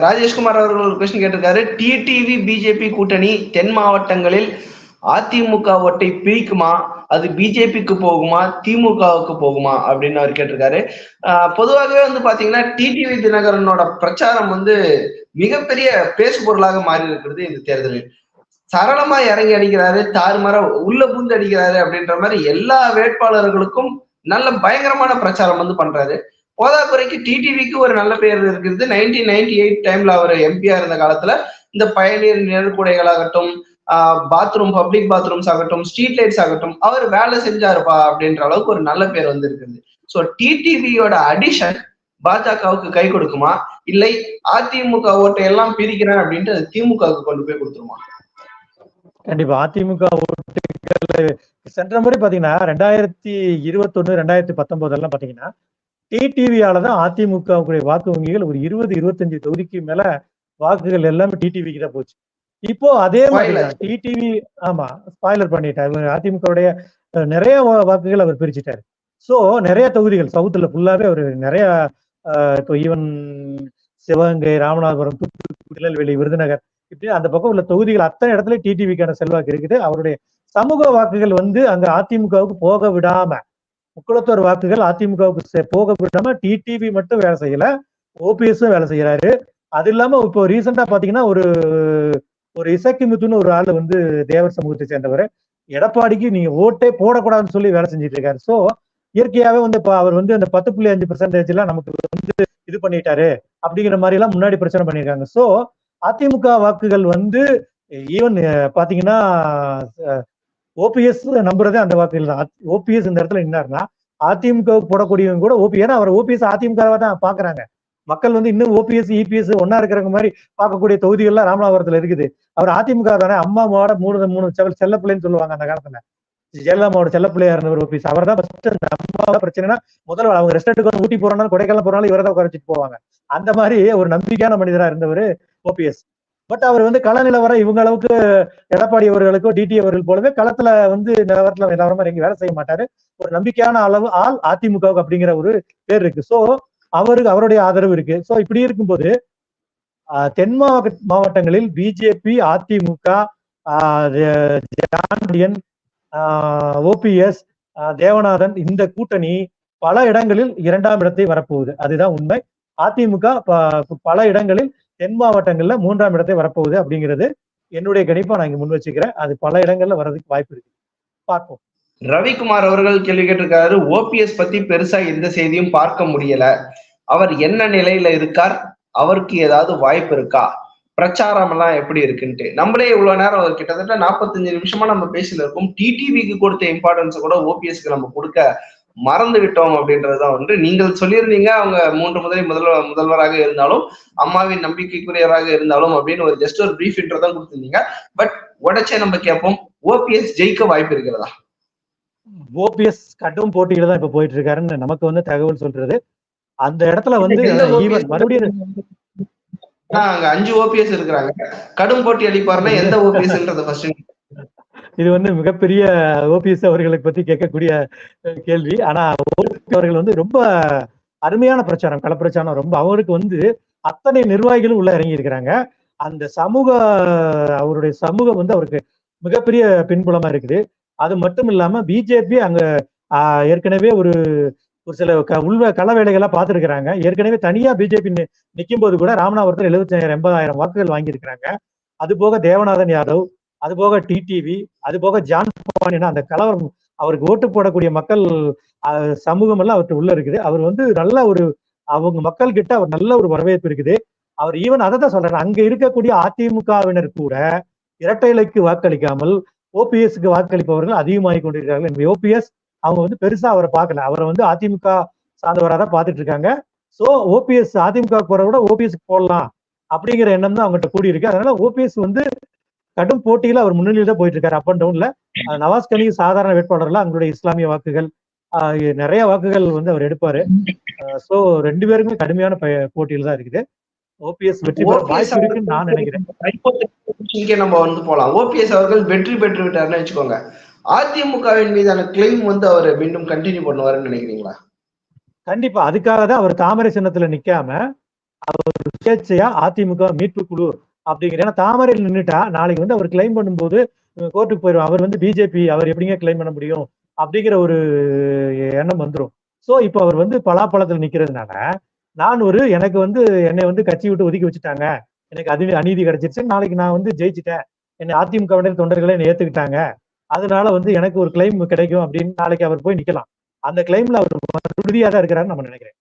ராஜேஷ்குமார் அவர்கள் ஒரு கொஸ்டின் கேட்டிருக்காரு. டிடிவி பிஜேபி கூட்டணி தென் மாவட்டங்களில் அதிமுக ஓட்டை பிரிக்குமா? அது பிஜேபிக்கு போகுமா? திமுகவுக்கு போகுமா? அப்படின்னு அவர் கேட்டிருக்காரு. ஆஹ் பொதுவாகவே வந்து பாத்தீங்கன்னா டிடிவி தினகரனோட பிரச்சாரம் வந்து மிகப்பெரிய பேசு பொருளாக மாறி இருக்கிறது இந்த தேர்தலில். சரளமா இறங்கி அடிக்கிறாரு தாறுமாற உள்ள பூந்து அடிக்கிறாரு அப்படின்ற மாதிரி எல்லா வேட்பாளர்களுக்கும் நல்ல பயங்கரமான பிரச்சாரம் வந்து பண்றாரு. போதாக்குறைக்கு டிடிவிக்கு ஒரு நல்ல பெயர் இருக்கிறது. நைன்டீன் நைன்டி எயிட் டைம்ல அவர் எம்பியா இருந்த காலத்துல இந்த பயணியர் நிழற்குடைகளாகட்டும் பாத்ரூம் பப்ளிக் பாத்ரூம்ஸ் ஆகட்டும் ஸ்ட்ரீட் லைட்ஸ் ஆகட்டும் அவர் வேலை செஞ்சாருப்பா அப்படின்ற அளவுக்கு ஒரு நல்ல பேர் வந்து ஸோ டிடிவியோட அடிஷன் பாஜகவுக்கு கை கொடுக்குமா? இல்லை அதிமுக ஓட்டை எல்லாம் பிரிக்கிறேன் அப்படின்ட்டு அது திமுகவுக்கு கொண்டு போய் கொடுத்துருமா? கண்டிப்பா அதிமுக ஓட்டுகள் சென்ற முறை பாத்தீங்கன்னா ரெண்டாயிரத்தி இருபத்தொன்னு ரெண்டாயிரத்தி பத்தொன்பது எல்லாம் பாத்தீங்கன்னா டிடிவியால தான் அதிமுகவுடைய வாக்கு வங்கிகள் ஒரு இருபது இருபத்தஞ்சு தொகுதிக்கு மேல வாக்குகள் எல்லாமே டிடிவிக்கு தான் போச்சு. இப்போ அதே மாதிரி டிடிவி ஆமா ஸ்பாய்லர் பண்ணிட்டாரு. அதிமுகவுடைய நிறைய வாக்குகள் அவர் பிரிச்சுட்டாரு. சோ நிறைய தொகுதிகள் சவுத்துல ஃபுல்லாவே அவர் நிறைய இப்போ ஈவன் சிவகங்கை ராமநாதபுரம் திருநெல்வேலி விருதுநகர் இப்படி அந்த பக்கம் உள்ள தொகுதிகள் அத்தனை இடத்துல டிடிவிக்கான செல்வாக்கு இருக்குது. அவருடைய சமூக வாக்குகள் வந்து அங்க அதிமுகவுக்கு போக விடாம முக்குளத்தோர் வாக்குகள் அதிமுகவுக்கு போக விடாம டிடிவி மட்டும் வேலை செய்யல. ஓபிஎஸும் வேலை செய்யறாரு. அது இல்லாம இப்போ ரீசெண்டா பாத்தீங்கன்னா ஒரு ஒரு இசக்கி முத்துன்னு ஒரு ஆள் வந்து தேவர் சமூகத்தை சேர்ந்தவர். எடப்பாடிக்கு நீங்க ஓட்டே போடக்கூடாதுன்னு சொல்லி வேலை செஞ்சுட்டு இருக்காரு. சோ இயற்கையாவே வந்து இப்போ அவர் வந்து அந்த பத்து புள்ளி அஞ்சு பெர்சன்டேஜ் எல்லாம் நமக்கு வந்து இது பண்ணிட்டாரு அப்படிங்கிற மாதிரி எல்லாம் முன்னாடி பிரச்சனை பண்ணியிருக்காங்க சோ அதிமுக வாக்குகள் வந்து ஈவன் பாத்தீங்கன்னா ஓபிஎஸ் நம்புறதே அந்த வார்த்தையில தான். ஓபிஎஸ் இந்த இடத்துல நின்னாருன்னா அதிமுகவுக்கு போடக்கூடியவங்க கூட ஓபி ஏன்னா அவர் ஓபிஎஸ் அதிமுகவை தான் பாக்குறாங்க. மக்கள் வந்து இன்னும் ஓபிஎஸ் இபிஎஸ் ஒன்னா இருக்கிறவங்க மாதிரி பார்க்கக்கூடிய தொகுதிகள்லாம் ராமநாதபுரத்துல இருக்குது. அவர் அதிமுக தானே அம்மா மாவோட மூணு மூணு செவல் செல்ல பிள்ளைன்னு சொல்லுவாங்க அந்த காலத்துல. ஜெயலலிதாவோட செல்ல பிள்ளையா இருந்தவர் ஓபிஎஸ் அவர் தான் ஃபர்ஸ்ட் அம்மாவோட பிரச்சனைனா முதல்ல அவங்க ரெஸ்டாரண்ட்டுக்கு வந்து ஊட்டி போறனாலும் கொடைக்கானல் போறனாலும் இவரை தான் குறைச்சிட்டு போவாங்க. அந்த மாதிரி ஒரு நம்பிக்கையான மனிதரா இருந்தவர் ஓபிஎஸ் பட் அவர் வந்து கள நிலவரம் இவங்க அளவுக்கு எடப்பாடி அவர்களுக்கோ டிடி அவர்கள் போலவே களத்துல வந்து நிலவரத்துல நிலவரமா இறங்கி வேலை செய்ய மாட்டாரு. ஒரு நம்பிக்கையான அளவு ஆள் அதிமுகவுக்கு அப்படிங்கிற ஒரு பேர் இருக்கு. சோ அவருக்கு அவருடைய ஆதரவு இருக்கு. சோ இப்படி இருக்கும்போது ஆஹ், தென் மாவட்ட மாவட்டங்களில் பிஜேபி அதிமுக ஜாண்டியன் ஓபிஎஸ் தேவநாதன் இந்த கூட்டணி பல இடங்களில் இரண்டாம் இடத்தை வரப்போகுது. அதுதான் உண்மை. அதிமுக ப- பல இடங்களில் தென் மாவட்டங்கள்ல மூன்றாம் இடத்தை வரப்போகுது அப்படிங்கிறது என்னுடைய கணிப்பா நான் இங்க முன் வச்சுக்கிறேன். அது பல இடங்கள்ல வர்றதுக்கு வாய்ப்பு இருக்கு. பார்ப்போம். ரவிக்குமார் அவர்கள் கேள்வி கேட்டிருக்காரு ஓபிஎஸ் பத்தி பெருசா எந்த செய்தியும் பார்க்க முடியல. அவர் என்ன நிலையில இருக்கார்? அவருக்கு ஏதாவது வாய்ப்பு இருக்கா? பிரச்சாரம் எல்லாம் எப்படி இருக்குன்ட்டு. நம்மளே இவ்வளவு நேரம் ஒரு கிட்டத்தட்ட நாற்பத்தஞ்சு நிமிஷமா நம்ம பேசில இருக்கோம். டிடிவிக்கு கொடுத்த இம்பார்ட்டன்ஸ் கூட ஓபிஎஸ்க்கு நம்ம கொடுக்க மறந்து விட்டோம் அப்படின்றதுதான் ஒன்று. நீங்கள் சொல்லியிருந்தீங்க அவங்க மூன்று முதல் முதல்வர் முதல்வராக இருந்தாலும் அம்மாவின் நம்பிக்கைக்குரியவராக இருந்தாலும் அப்படின்னு ஒரு ஜஸ்ட் ஒரு பிரீஃப் இன்ட்ரோ தான் கொடுத்திருந்தீங்க. பட் உடச்சே நம்ம கேட்போம் ஓபிஎஸ் ஜெயிக்க வாய்ப்பு இருக்கிறதா? ஓபிஎஸ் கடும் போட்டியில தான் இப்ப போயிட்டு இருக்காருன்னு நமக்கு வந்து தகவல் சொல்றது. அந்த இடத்துல வந்து மறுபடியும் அங்க அஞ்சு ஓபிஎஸ் இருக்கிறாங்க. கடும் போட்டி அளிப்பாருன்னா எந்த ஓபிஎஸ்ன்றத ஃபர்ஸ்ட் இது வந்து மிகப்பெரிய ஓபிஎஸ் அவர்களை பத்தி கேட்கக்கூடிய கேள்வி. ஆனா அவர்கள் வந்து ரொம்ப அருமையான பிரச்சாரம் களப்பிரச்சாரம். ரொம்ப அவருக்கு வந்து அத்தனை நிர்வாகிகளும் உள்ள இறங்கி இருக்கிறாங்க அந்த சமூக அவருடைய சமூகம் வந்து அவருக்கு மிகப்பெரிய பின்புலமா இருக்குது. அது மட்டும் இல்லாம பிஜேபி அங்க ஆஹ், ஏற்கனவே ஒரு ஒரு சில க- உள்வ கள வேலைகளா பார்த்துருக்கிறாங்க. ஏற்கனவே தனியா பிஜேபி நிற்கும் போது கூட ராமநாதபுரத்தில் எழுபத்தி எண்பதாயிரம் வாக்குகள் வாங்கியிருக்கிறாங்க. அது போக தேவநாதன் யாதவ் அது போக டிடிவி அது போக ஜான் பாண்டியன் அந்த கலவரம் அவருக்கு ஓட்டு போடக்கூடிய மக்கள் சமூகம் எல்லாம் அவர்கிட்ட உள்ள இருக்குது. அவர் வந்து நல்ல ஒரு அவங்க மக்கள் கிட்ட அவர் நல்ல ஒரு வரவேற்பு இருக்குது. அவர் ஈவன் அதை தான் சொல்றாரு. அங்க இருக்கக்கூடிய அதிமுகவினர் கூட இரட்டை இலைக்கு வாக்களிக்காமல் ஓபிஎஸ்க்கு வாக்களிப்பவர்கள் அதிகமாகி கொண்டிருக்கிறார்கள் ஓபிஎஸ் அவங்க வந்து பெருசா அவரை பார்க்கல. அவரை வந்து அதிமுக சார்ந்தவராக தான் பார்த்துட்டு இருக்காங்க. ஸோ ஓபிஎஸ் அதிமுக போறத விட ஓபிஎஸ்க்கு போடலாம் அப்படிங்கிற எண்ணம் தான் அவங்ககிட்ட கூடியிருக்கு. அதனால ஓபிஎஸ் வந்து கடும் போட்டியில அவர் முன்னணியில தான் போயிட்டு இருக்காரு அப் அண்ட் டவுன்ல நவாஸ் கனி சாதாரண வேட்பாளர்ல அவங்களுடைய இஸ்லாமிய வாக்குகள் நிறைய வாக்குகள் வந்து அவர் எடுப்பாரு. சோ ரெண்டு பேருக்குமே கடுமையான போட்டியில தான் இருக்குது. ஓபிஎஸ் வெற்றி பெற வாய்ப்பு இருக்குன்னு நான் நினைக்கிறேன். நம்ம வந்து போலாம். ஓபிஎஸ் அவர்கள் வெற்றி பெற்று விட்டாருன்னு வச்சுக்கோங்க. அதிமுகவின் மீதான கிளைம் வந்து அவர் மீண்டும் கண்டினியூ பண்ணுவாருன்னு நினைக்கிறீங்களா? கண்டிப்பா. அதுக்காக தான் அவர் தாமரை சின்னத்துல நிக்காம அவர் சுயேட்சையா அதிமுக மீட்பு குழு அப்படிங்கிற ஏன்னா தாமரையில் நின்றுட்டா நாளைக்கு வந்து அவர் கிளைம் பண்ணும்போது கோர்ட்டுக்கு போயிடும் அவர் வந்து பிஜேபி அவர் எப்படிங்க கிளைம் பண்ண முடியும்? அப்படிங்கிற ஒரு எண்ணம் வந்துடும் ஸோ இப்போ அவர் வந்து பலாப்பழத்தில் நிற்கிறதுனால நான் ஒரு எனக்கு வந்து என்னை வந்து கட்சி விட்டு ஒதுக்கி வச்சுட்டாங்க. எனக்கு அது அநீதி கிடைச்சிருச்சு. நாளைக்கு நான் வந்து ஜெயிச்சிட்டேன். என்னை அதிமுக தொண்டர்களை என்னை ஏத்துக்கிட்டாங்க. அதனால வந்து எனக்கு ஒரு கிளைம் கிடைக்கும் அப்படின்னு நாளைக்கு அவர் போய் நிக்கலாம். அந்த கிளைம்ல அவர் உறுதியாக தான் இருக்கிறாருன்னு நம்ம நினைக்கிறேன்.